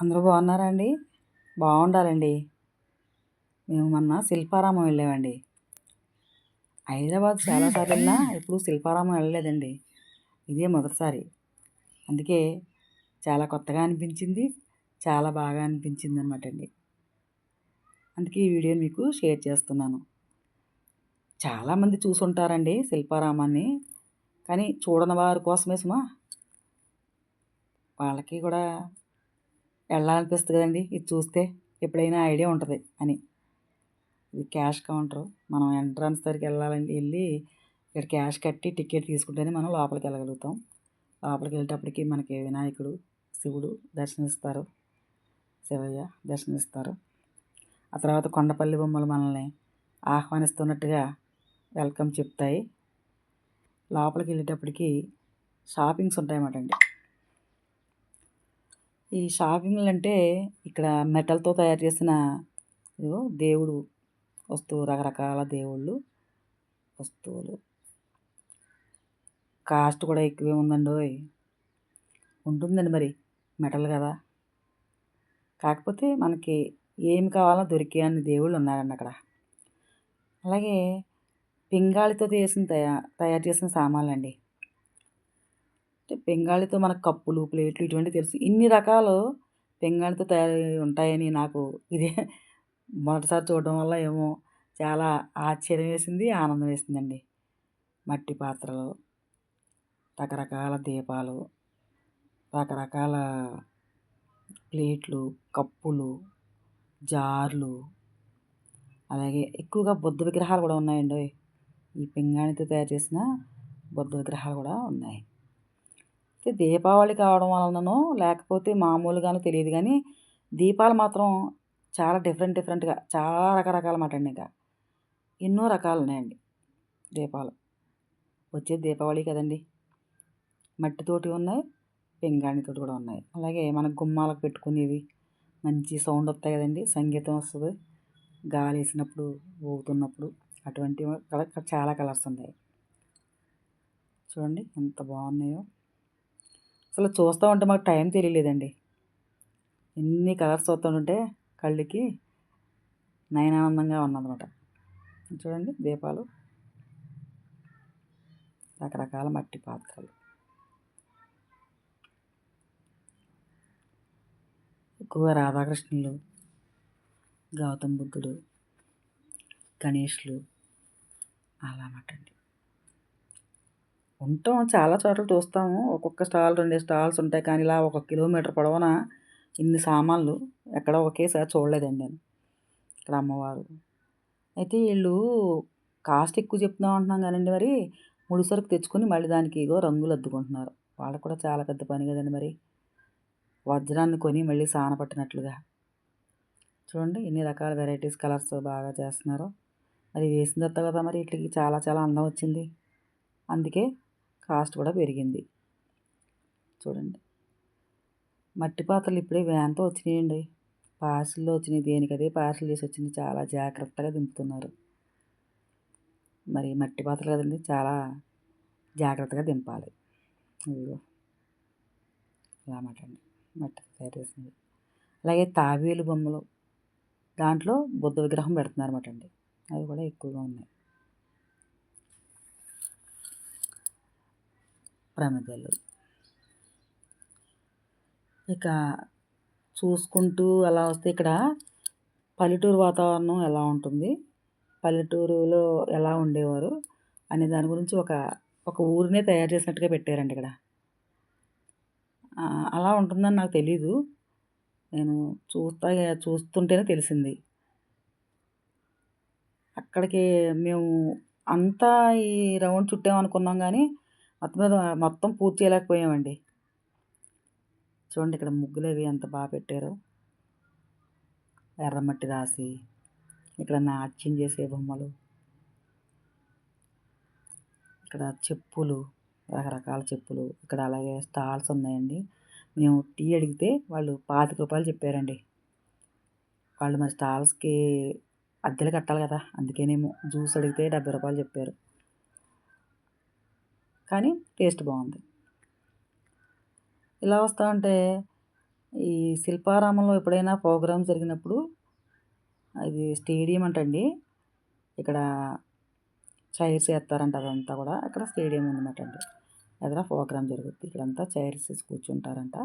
అందరూ బాగున్నారా అండి బాగుండాలండి. మేము మొన్న శిల్పారామం వెళ్ళామండి. హైదరాబాద్ చాలాసార్లు వెళ్ళినా ఎప్పుడు శిల్పారామం వెళ్ళలేదండి. ఇదే మొదటిసారి. అందుకే చాలా కొత్తగా అనిపించింది చాలా బాగా అనిపించింది అనమాట అండి. అందుకే ఈ వీడియో మీకు షేర్ చేస్తున్నాను. చాలామంది చూసుంటారండి శిల్పారామాన్ని కానీ చూడని వారి కోసమే సుమా. వాళ్ళకి కూడా వెళ్ళాలనిపిస్తుంది కదండి. ఇది చూస్తే ఎప్పుడైనా ఐడియా ఉంటుంది అని. ఇది క్యాష్ కౌంటర్. మనం ఎంట్రన్స్ దగ్గరికి వెళ్ళాలని వెళ్ళి ఇక్కడ క్యాష్ కట్టి టికెట్ తీసుకుంటేనే మనం లోపలికి వెళ్ళగలుగుతాం. లోపలికి వెళ్ళేటప్పటికి మనకి వినాయకుడు శివుడు దర్శనమిస్తారు. శివయ్య దర్శనమిస్తారు. ఆ తర్వాత కొండపల్లి బొమ్మలు మనల్ని ఆహ్వానిస్తున్నట్టుగా వెల్కమ్ చెప్తాయి. లోపలికి వెళ్ళేటప్పటికి షాపింగ్స్ ఉంటాయన్నమాట అండి. ఈ షాపింగ్లు అంటే ఇక్కడ మెటల్తో తయారు చేసిన ఇదిగో దేవుడు వస్తువు రకరకాల దేవుళ్ళు వస్తువులు. కాస్ట్ కూడా ఎక్కువే ఉందండి ఉంటుందండి మరి మెటల్ కదా. కాకపోతే మనకి ఏమి కావాలో దొరికే అన్ని దేవుళ్ళు ఉన్నారండి అక్కడ. అలాగే పింగాళితో చేసిన తయా తయారు చేసిన సామాన్లు అండి పెంగాళితో మనకు కప్పులు ప్లేట్లు ఇటువంటి తెలుసు. ఇన్ని రకాలు పింగాళితో తయారు ఉంటాయని నాకు ఇదే మొదటిసారి చూడడం వల్ల ఏమో చాలా ఆశ్చర్యం వేసింది ఆనందం వేసిందండి. మట్టి పాత్రలు రకరకాల దీపాలు రకరకాల ప్లేట్లు కప్పులు జార్లు అలాగే ఎక్కువగా బుద్ధ విగ్రహాలు కూడా ఉన్నాయండి. ఈ పింగాణితో తయారు చేసిన బుద్ధ విగ్రహాలు కూడా ఉన్నాయి. అయితే దీపావళి కావడం వలననో లేకపోతే మామూలుగానో తెలియదు కానీ దీపాలు మాత్రం చాలా డిఫరెంట్ డిఫరెంట్గా చాలా రకరకాల మాట అండి ఇంకా. ఎన్నో రకాలు ఉన్నాయండి దీపాలు. వచ్చే దీపావళి కదండి. మట్టితోటి ఉన్నాయి పింగాణితోటి కూడా ఉన్నాయి. అలాగే మన గుమ్మాలకు పెట్టుకునేవి మంచి సౌండ్ వస్తాయి కదండి సంగీతం వస్తుంది. గాలి వేసినప్పుడు ఊగుతున్నప్పుడు అటువంటి చాలా కలర్స్ ఉన్నాయి. చూడండి ఎంత బాగున్నాయో. అసలు చూస్తూ ఉంటే మాకు టైం తెలియలేదండి. ఎన్ని కలర్స్ చూస్తుంటే కళ్ళకి నయనానందంగా ఉన్నదన్నమాట. చూడండి దీపాలు. రకరకాల మట్టి పాత్రలు. ఎక్కువ రాధాకృష్ణులు గౌతమ్ బుద్ధుడు గణేష్లు అలా అండి. ఉంటాం. చాలా చోట్ల చూస్తాము. ఒక్కొక్క స్టాల్ రెండు స్టాల్స్ ఉంటాయి. కానీ ఇలా ఒక కిలోమీటర్ పొడవున ఇన్ని సామాన్లు ఎక్కడ ఒకేసారి చూడలేదండి నేను. ఇక్కడ అమ్మవారు. అయితే వీళ్ళు కాస్ట్ ఎక్కువ చెప్తున్నాం అంటున్నాం కానండి మరి. ముడి సరుకు తెచ్చుకొని మళ్ళీ దానికి ఇగో రంగులు అద్దుకుంటున్నారు. వాళ్ళకు కూడా చాలా పెద్ద పని కదండి మరి. వజ్రాన్ని కొని మళ్ళీ సాన పట్టినట్లుగా. చూడండి ఎన్ని రకాల వెరైటీస్ కలర్స్ బాగా చేస్తున్నారు. అది వేసిన తర్వాత కదా మరి వీటికి చాలా చాలా అందం వచ్చింది. అందుకే కాస్ట్ కూడా పెరిగింది. చూడండి. మట్టి పాత్రలు ఇప్పుడే వ్యాన్తో వచ్చినాయండి. పార్సిల్లో వచ్చినాయి. దేనికదే పార్సిల్ చేసి వచ్చింది. చాలా జాగ్రత్తగా దింపుతున్నారు. మరి మట్టి పాత్రలు కదండి. చాలా జాగ్రత్తగా దింపాలి. ఇదిగో. ఇలా అండి మట్టి తయారు చేసింది. అలాగే తాబేలు బొమ్మలు. దాంట్లో బుద్ధ విగ్రహం పెడుతున్నారన్నమాట అండి. అవి కూడా ఎక్కువగా ఉన్నాయి. ప్రమిదలు. ఇక చూసుకుంటూ అలా వస్తే ఇక్కడ పల్లెటూరు వాతావరణం ఎలా ఉంటుంది? పల్లెటూరులో ఎలా ఉండేవారు? అనే దాని గురించి ఒక ఒక ఊరినే తయారు చేసినట్టుగా పెట్టారండి ఇక్కడ. అలా ఉంటుందని నాకు తెలీదు. నేను చూస్తా చూస్తుంటేనే తెలిసింది. అక్కడికి మేము అంతా ఈ రౌండ్ చుట్టామనుకున్నాం కానీ మొత్తం మీద మొత్తం పూర్తి చేయలేకపోయామండి. చూడండి ఇక్కడ ముగ్గులు అవి ఎంత బాగా పెట్టారో. ఎర్రమట్టి రాసి ఇక్కడ నాట్యం చేసే బొమ్మలు ఇక్కడ చెప్పులు రకరకాల చెప్పులు ఇక్కడ అలాగే స్టాల్స్ ఉన్నాయండి. మేము టీ అడిగితే వాళ్ళు పాతిక రూపాయలు చెప్పారండి. వాళ్ళు మరి స్టాల్స్కి అద్దెలు కట్టాలి కదా అందుకేనేమో జ్యూస్ అడిగితే డెబ్బై రూపాయలు చెప్పారు. కానీ టేస్ట్ బాగుంది. ఇలా వస్తూ ఉంటే ఈ శిల్పారామంలో ఎప్పుడైనా ప్రోగ్రామ్ జరిగినప్పుడు అది స్టేడియం అంటండి. ఇక్కడ చైర్స్ వేస్తారంట అదంతా కూడా. అక్కడ స్టేడియం ఉందన్నమాట అండి. ఎక్కడ ప్రోగ్రామ్ జరుగుద్ది. ఇక్కడంతా చైర్స్ వేసి కూర్చుంటారంట.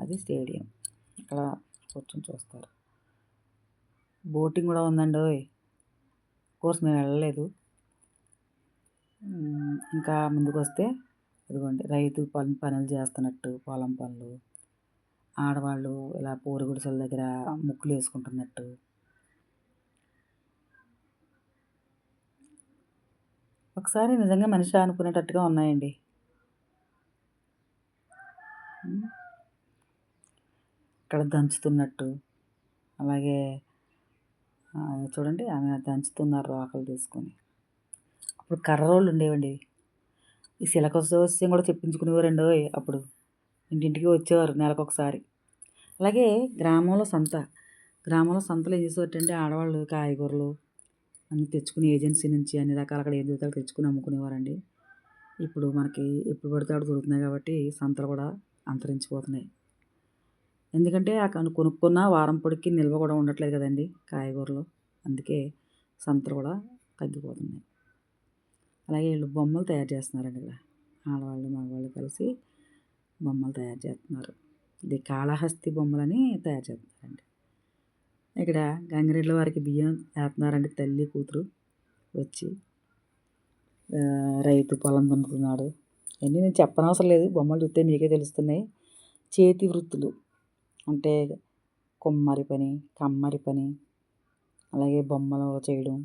అది స్టేడియం. ఇక్కడ కూర్చొని చూస్తారు. బోటింగ్ కూడా ఉందండి ఓయ్. కోర్స్ మేము వెళ్ళలేదు. ఇంకా ముందుకు వస్తే ఇదిగోండి రైతు పని పనులు చేస్తున్నట్టు పొలం పనులు ఆడవాళ్ళు ఇలా పూరి గుడిసెల దగ్గర ముక్కులు వేసుకుంటున్నట్టు. ఒకసారి నిజంగా మనిషి అనుకునేటట్టుగా ఉన్నాయండి. ఇక్కడ దంచుతున్నట్టు అలాగే చూడండి ఆమె దంచుతున్నారు రోకలు తీసుకొని. అప్పుడు కర్ర రోళ్ళు ఉండేవండి. ఈ శిలక జోస్యం కూడా చెప్పించుకునేవారండి అప్పుడు. ఇంటింటికి వచ్చేవారు నెలకొకసారి. అలాగే గ్రామంలో సంత. గ్రామంలో సంతలో ఏం చేసేవారంటే ఆడవాళ్ళు కాయగూరలు అన్ని తెచ్చుకుని ఏజెన్సీ నుంచి అన్ని రకాల అక్కడ ఏం దొరుకుతాయో తెచ్చుకుని అమ్ముకునేవారండి. ఇప్పుడు మనకి ఎప్పుడు పడితే అక్కడ దొరుకుతున్నాయి కాబట్టి సంతలు కూడా అంతరించిపోతున్నాయి. ఎందుకంటే ఆ కొనుక్కున్న వారం పొడికి నిల్వ కూడా ఉండట్లేదు కదండి కాయగూరలు. అందుకే సంతలు కూడా తగ్గిపోతున్నాయి. అలాగే వీళ్ళు బొమ్మలు తయారు చేస్తున్నారండి ఇక్కడ. ఆడవాళ్ళు మగవాళ్ళు కలిసి బొమ్మలు తయారు చేస్తున్నారు. ఇది కాళహస్తి బొమ్మలని తయారు చేస్తున్నారండి. ఇక్కడ గంగిరెడ్ల వారికి బియ్యం వేస్తున్నారండి తల్లి కూతురు వచ్చి. రైతు పొలం దున్నుతున్నాడు. ఇవన్నీ నేను చెప్పనవసరం లేదు. బొమ్మలు చూస్తే మీకే తెలుస్తున్నాయి. చేతి వృత్తులు అంటే కుమ్మరి పని కమ్మరి పని అలాగే బొమ్మలు చేయడం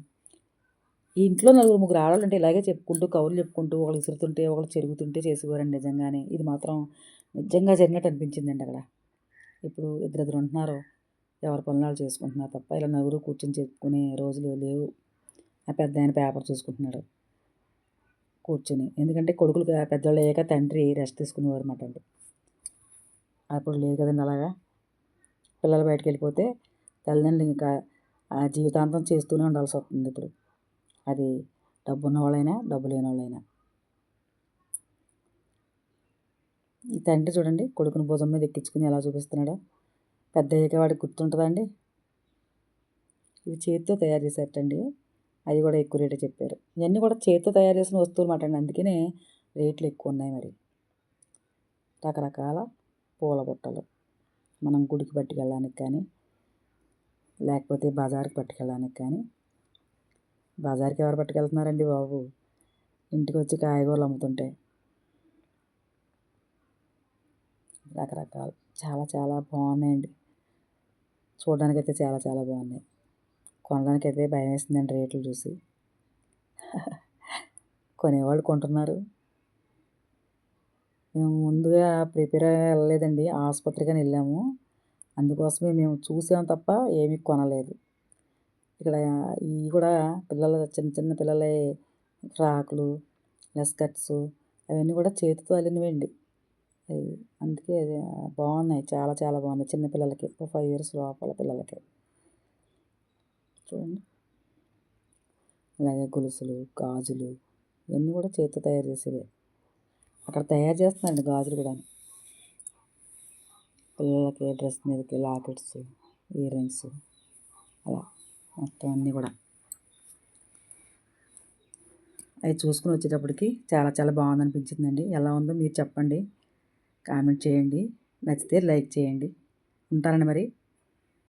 ఈ ఇంట్లో నలుగురు ముగ్గురు ఆడాలంటే ఇలాగే చెప్పుకుంటూ కౌరులు చెప్పుకుంటూ ఒకళ్ళు విసురుతుంటే ఒకళ్ళు చెరుగుతుంటే చేసేవారండి నిజంగానే. ఇది మాత్రం నిజంగా జరిగినట్టు అనిపించిందండి అక్కడ. ఇప్పుడు ఇద్దరిద్దరు ఉంటున్నారు. ఎవరి పనులు వాళ్ళు చేసుకుంటున్నారు తప్ప ఇలా నలుగురు కూర్చొని చెప్పుకునే రోజులు లేవు. ఆ పెద్ద ఆయన పేపర్ చూసుకుంటున్నాడు. కూర్చొని. ఎందుకంటే కొడుకులు పెద్దవాళ్ళు అయ్యాక తండ్రి రెస్ట్ తీసుకునేవారు అనమాట అండి. అప్పుడు లేదు కదండి అలాగా. పిల్లలు బయటకు వెళ్ళిపోతే తల్లిదండ్రులు ఇంకా ఆ జీవితాంతం చేస్తూనే ఉండాల్సి వస్తుంది ఇప్పుడు. అది డబ్బు ఉన్నవాళ్ళైనా డబ్బు లేని వాళ్ళైనా ఈ తండ్రి చూడండి కొడుకుని భుజం మీద ఎక్కించుకుని ఎలా చూపిస్తున్నాడో. పెద్ద అయ్యాక వాడికి గుర్తుంటుందండి ఇవి చేతితో తయారు చేసేటండి అది కూడా ఎక్కువ రేటు చెప్పారు. ఇవన్నీ కూడా చేతితో తయారు చేసిన వస్తువులు మాట అండి. అందుకనే రేట్లు ఎక్కువ ఉన్నాయి మరి. రకరకాల పూల బుట్టలు. మనం గుడికి పట్టుకెళ్ళడానికి కానీ లేకపోతే బజార్కి పట్టుకెళ్ళడానికి కానీ బజార్కి ఎవరు పట్టుకెళ్తున్నారండి బాబు? ఇంటికి వచ్చి కాయగూరలు అమ్ముతుంటే. రకరకాలు. చాలా చాలా బాగున్నాయండి. చూడడానికైతే చాలా చాలా బాగున్నాయి. కొనడానికైతే భయం వేస్తుందండి రేట్లు చూసి. కొనేవాళ్ళు కొంటున్నారు. మేము ముందుగా ప్రిపేర్ వెళ్ళలేదండి. ఆసుపత్రికని వెళ్ళాము. అందుకోసమే మేము చూసాం తప్ప ఏమీ కొనలేదు. ఇక్కడ ఇవి కూడా పిల్లల చిన్న చిన్న పిల్లల ఫ్రాకులు స్కర్ట్స్ అవన్నీ కూడా చేతితో అల్లినవండి. అవి అందుకే బాగున్నాయి చాలా చాలా బాగున్నాయి చిన్న పిల్లలకి ఒక ఫైవ్ ఇయర్స్ లోపల పిల్లలకి. చూడండి. అలాగే గొలుసులు గాజులు ఇవన్నీ కూడా చేతితో తయారు చేసేవి. అక్కడ తయారు చేస్తున్నారండి గాజులు కూడా పిల్లలకి డ్రెస్ మీదకి లాకెట్స్ ఇయర్ రింగ్స్ అలా. మొత్తం అన్నీ కూడా. అవి చూసుకుని వచ్చేటప్పటికి చాలా చాలా బాగుంది అనిపించిందండి ఎలా ఉందో మీరు చెప్పండి. కామెంట్ చేయండి. నచ్చితే లైక్ చేయండి. ఉంటానండి మరి.